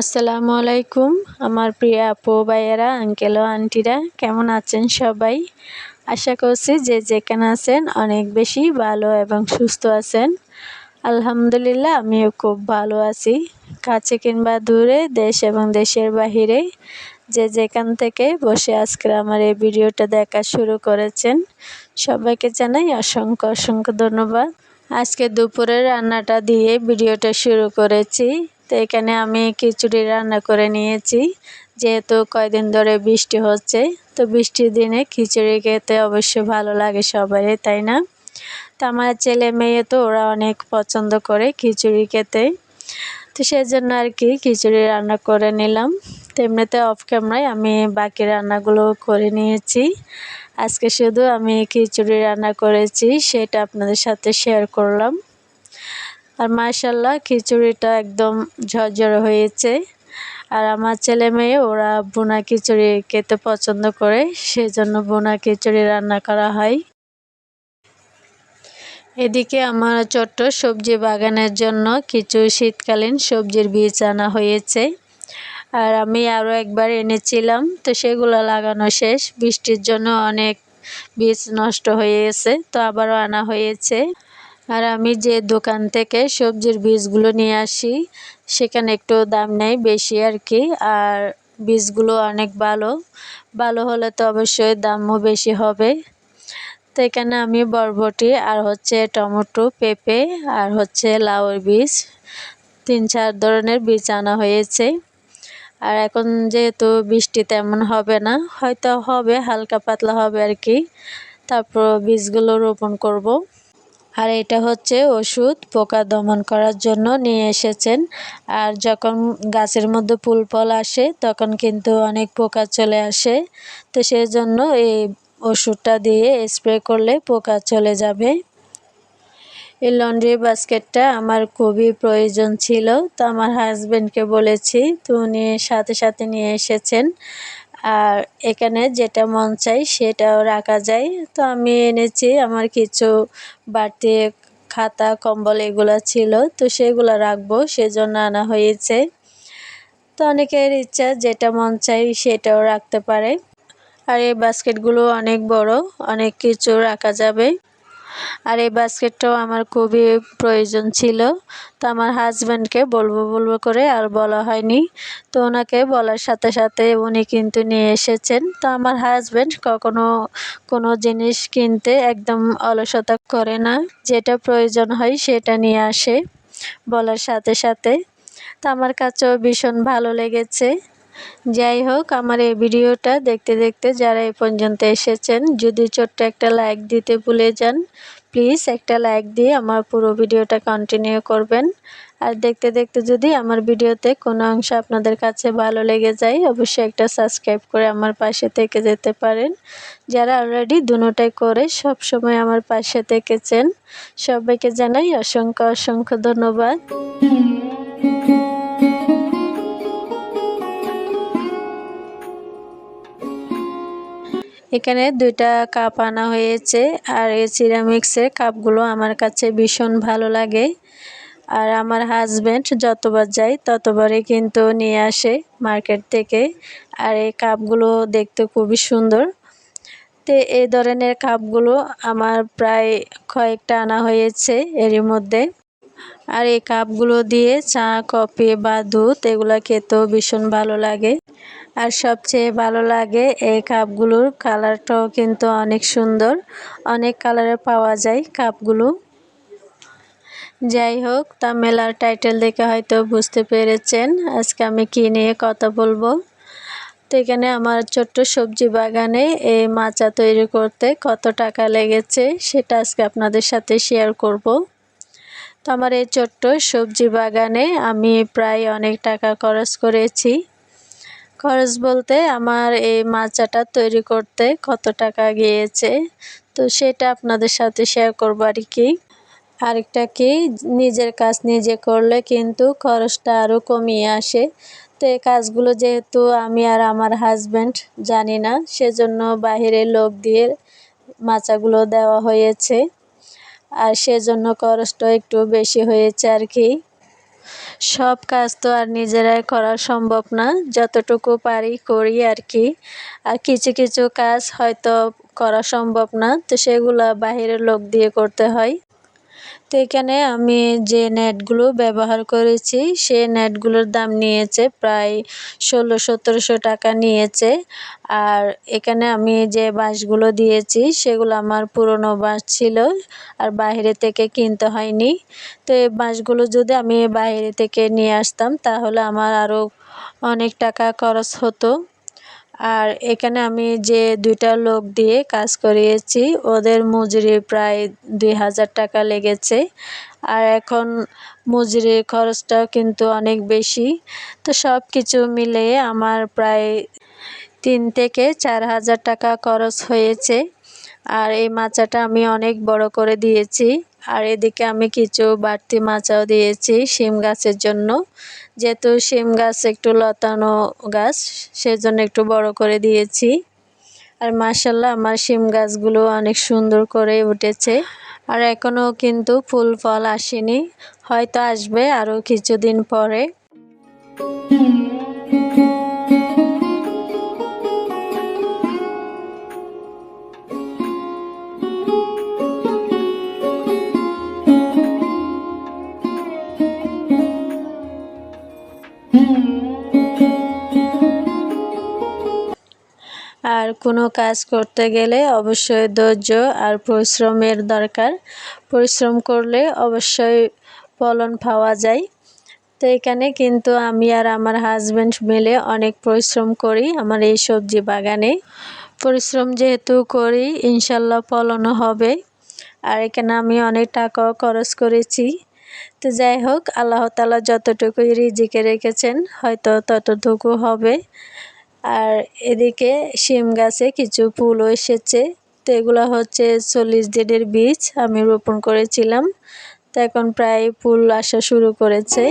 আসসালামু আলাইকুম, আমার প্রিয় আপু, ভাইয়েরা আঙ্কেল ও আন্টিরা কেমন আছেন সবাই? আশা করছি যে যেখানে আছেন অনেক বেশি ভালো এবং সুস্থ আছেন। আলহামদুলিল্লাহ, আমিও খুব ভালো আছি। কাছে কিংবা দূরে, দেশ এবং দেশের বাহিরে, যে যেখান থেকে বসে আজকে আমার এই ভিডিওটা দেখা শুরু করেছেন, সবাইকে জানাই অসংখ্য অসংখ্য ধন্যবাদ। আজকে দুপুরের রান্নাটা দিয়ে ভিডিওটা শুরু করেছি। তো এখানে আমি খিচুড়ি রান্না করে নিয়েছি। যেহেতু কয়দিন ধরে বৃষ্টি হচ্ছে, তো বৃষ্টির দিনে খিচুড়ি খেতে অবশ্যই ভালো লাগে সবারই, তাই না? তো আমার ছেলে মেয়ে তো ওরা অনেক পছন্দ করে খিচুড়ি খেতে। তো সেজন্য আর কি খিচুড়ি রান্না করে নিলাম। তেমনিতে অফ ক্যামেরায় আমি বাকি রান্নাগুলো করে নিয়েছি। আজকে শুধু আমি খিচুড়ি রান্না করেছি, সেটা আপনাদের সাথে শেয়ার করলাম। আর মাশাল্লাহ খিচুড়িটা একদম ঝরঝরে হয়েছে। আর আমার ছেলে মেয়ে, ওরা বোনা খিচুড়ি খেতে পছন্দ করে, সেজন্য বোনা খিচুড়ি রান্না করা হয়। এদিকে আমার ছোট্ট সবজি বাগানের জন্য কিছু শীতকালীন সবজির বীজ আনা হয়েছে। আর আমি আরও একবার এনেছিলাম, তো সেগুলো লাগানো শেষ। বৃষ্টির জন্য অনেক বীজ নষ্ট হয়ে গেছে, তো আবারও আনা হয়েছে। আর আমি যে দোকান থেকে সবজির বীজগুলো নিয়ে আসি, সেখানে একটু দাম নেই বেশি আর কি। আর বীজগুলো অনেক ভালো। ভালো হলে তো অবশ্যই দামও বেশি হবে। তো এখানে আমি বরবটি আর হচ্ছে টমেটো, পেঁপে আর হচ্ছে লাউর বীজ, তিন চার ধরনের বীজ আনা হয়েছে। আর এখন যেহেতু বৃষ্টি তেমন হবে না, হয়তো হবে, হালকা পাতলা হবে আর কি। তারপর বীজগুলো রোপণ করব। আর এটা হচ্ছে ওষুধ পোকা দমন করার জন্য নিয়ে এসেছেন। আর যখন গাছের মধ্যে ফুল ফল আসে, তখন কিন্তু অনেক পোকা চলে আসে। তো সেই জন্য এই ওষুধটা দিয়ে স্প্রে করলে পোকা চলে যাবে। এই লন্ড্রি বাস্কেটটা আমার খুবই প্রয়োজন ছিল। তো আমার হাজব্যান্ডকে বলেছি, তো উনি সাথে সাথে নিয়ে এসেছেন। আর এখানে যেটা মন চাই সেটাও রাখা যায়। তো আমি এনেছি আমার কিছু বাড়তি খাতা, কম্বল এগুলো ছিল, তো সেগুলো রাখব, সেজন্য আনা হয়েছে। তো অনেকের ইচ্ছা যেটা মন চাই সেটাও রাখতে পারে। আর এই বাস্কেটগুলো অনেক বড়, অনেক কিছু রাখা যাবে। আর এই বাস্কেটটাও আমার খুবই প্রয়োজন ছিল। তো আমার হাজব্যান্ডকে বলব বলব করে আর বলা হয়নি। তো ওনাকে বলার সাথে সাথে উনি কিন্তু নিয়ে এসেছেন। তো আমার হাজব্যান্ড কখনো কোনো জিনিস কিনতে একদম অলসতা করে না। যেটা প্রয়োজন হয় সেটা নিয়ে আসে বলার সাথে সাথে। তো আমার কাছেও ভীষণ ভালো লেগেছে। যাই হোক, আমার এই ভিডিওটা দেখতে দেখতে যারা এই পর্যন্ত এসেছেন, যদি ছোট্ট একটা লাইক দিতে ভুলে যান, প্লিজ একটা লাইক দিয়ে আমার পুরো ভিডিওটা কন্টিনিউ করবেন। আর দেখতে দেখতে যদি আমার ভিডিওতে কোনো অংশ আপনাদের কাছে ভালো লেগে যায়, অবশ্যই একটা সাবস্ক্রাইব করে আমার পাশে থেকে যেতে পারেন। যারা অলরেডি দুটাই করে সব সময় আমার পাশে থেকেছেন, সবাইকে জানাই অসংখ্য অসংখ্য ধন্যবাদ। এখানে দুইটা কাপ আনা হয়েছে, আর এই সিরামিক্সের কাপগুলো আমার কাছে ভীষণ ভালো লাগে। আর আমার হাজব্যান্ড যতবার যায় ততবারই কিন্তু নিয়ে আসে মার্কেট থেকে, আর এই কাপগুলো দেখতে খুবই সুন্দর। তো এই ধরনের কাপগুলো আমার প্রায় কয়েকটা আনা হয়েছে এরই মধ্যে। আর এই কাপগুলো দিয়ে চা, কফি বা দুধ, এগুলো খেতেও ভীষণ ভালো লাগে। আর সবচেয়ে ভালো লাগে এই কাপগুলোর কালারটাও কিন্তু অনেক সুন্দর। অনেক কালারে পাওয়া যায় কাপগুলো। যাই হোক, তা মেলার টাইটেল দেখে হয়তো বুঝতে পেরেছেন। আজকে আমি কী নিয়ে কথা বলব? তো এখানে আমার ছোট্ট সবজি বাগানে এই মাচা তৈরি করতে কত টাকা লেগেছে সেটা আজকে আপনাদের সাথে শেয়ার করব। তো আমার এই ছোট্ট সবজি বাগানে আমি প্রায় অনেক টাকা খরচ করেছি। খরচ বলতে আমার এই মাচাটা তৈরি করতে কত টাকা গিয়েছে, তো সেটা আপনাদের সাথে শেয়ার করব আর কি। আরেকটা কি, নিজের কাজ নিজে করলে কিন্তু খরচটা আরও কমিয়ে আসে। তো এই কাজগুলো যেহেতু আমি আর আমার হাজব্যান্ড জানি না, সেজন্য বাহিরের লোক দিয়ে মাচাগুলো দেওয়া হয়েছে। আর সেজন্য খরচটা একটু বেশি হয়েছে আর কি। সব কাজ তো আর নিজেরাই করা সম্ভব না, যতটুকু পারি করি আর কি। আর কিছু কিছু কাজ হয়তো করা সম্ভব না, তো সেগুলো বাহিরের লোক দিয়ে করতে হয়। তো এখানে আমি যে নেটগুলো ব্যবহার করেছি সে নেটগুলোর দাম নিয়েছে প্রায় ষোলো, সতেরোশো টাকা নিয়েছে। আর এখানে আমি যে বাঁশগুলো দিয়েছি, সেগুলো আমার পুরনো বাঁশ ছিল আর বাইরে থেকে কিনতে হয়নি। তো এই বাঁশগুলো যদি আমি বাইরে থেকে নিয়ে আসতাম, তাহলে আমার আরও অনেক টাকা খরচ হতো। আর এখানে আমি যে দুইটা লোক দিয়ে কাজ করিয়েছি, ওদের মজুরি প্রায় দুই হাজার টাকা লেগেছে। আর এখন মজুরির খরচটাও কিন্তু অনেক বেশি। তো সব কিছু মিলিয়ে আমার প্রায় তিন থেকে চার হাজার টাকা খরচ হয়েছে। আর এই মাচাটা আমি অনেক বড় করে দিয়েছি। আর এদিকে আমি কিছু বাড়তি মাচাও দিয়েছি শিম গাছের জন্য। যেহেতু শিম গাছ একটু লতানো গাছ, সেজন্য একটু বড় করে দিয়েছি। আর মাসাল্লাহ আমার শিম গাছগুলো অনেক সুন্দর করে উঠেছে। আর এখনও কিন্তু ফুল ফল আসেনি, হয়তো আসবে আরও কিছুদিন পরে। আর কোনো কাজ করতে গেলে অবশ্যই ধৈর্য আর পরিশ্রমের দরকার। পরিশ্রম করলে অবশ্যই ফলন পাওয়া যায়। তো এখানে কিন্তু আমি আর আমার হাজব্যান্ড মিলে অনেক পরিশ্রম করি আমার এই সবজি বাগানে। পরিশ্রম যেহেতু করি, ইনশাল্লাহ ফলনও হবে। আর এখানে আমি অনেক টাকাও খরচ করেছি। তো যাই হোক, আল্লাহ তালা যতটুকুই রিজিকে রেখেছেন, হয়তো ততটুকু হবে। আর এদিকে শিম গাছে কিছু ফুলও এসেছে। তো এগুলো হচ্ছে চল্লিশ দিনের বীজ আমি রোপণ করেছিলাম। তো এখন প্রায় ফুল আসা শুরু করেছে।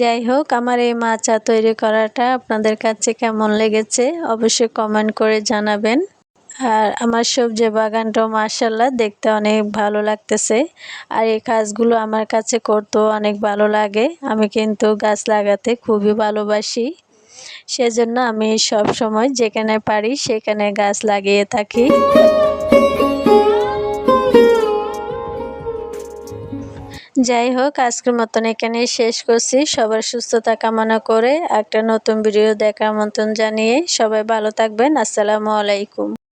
যাই হোক, আমার এই মাচা তৈরি করাটা আপনাদের কাছে কেমন লেগেছে অবশ্যই কমেন্ট করে জানাবেন। আর আমার সবজি বাগানটাও মার্শাল্লাহ দেখতে অনেক ভালো লাগতেছে। আর এই কাজগুলো আমার কাছে করতেও অনেক ভালো লাগে। আমি কিন্তু গাছ লাগাতে খুবই ভালোবাসি। সেজন্য আমি সব সময় যেখানে পারি সেখানে গাছ লাগিয়ে থাকি। যাই হোক, আজকের মতন এখানে শেষ করছি। সবার সুস্থতা কামনা করে একটা নতুন ভিডিও দেখার মতন জানিয়ে সবাই ভালো থাকবেন। আসসালামু আলাইকুম।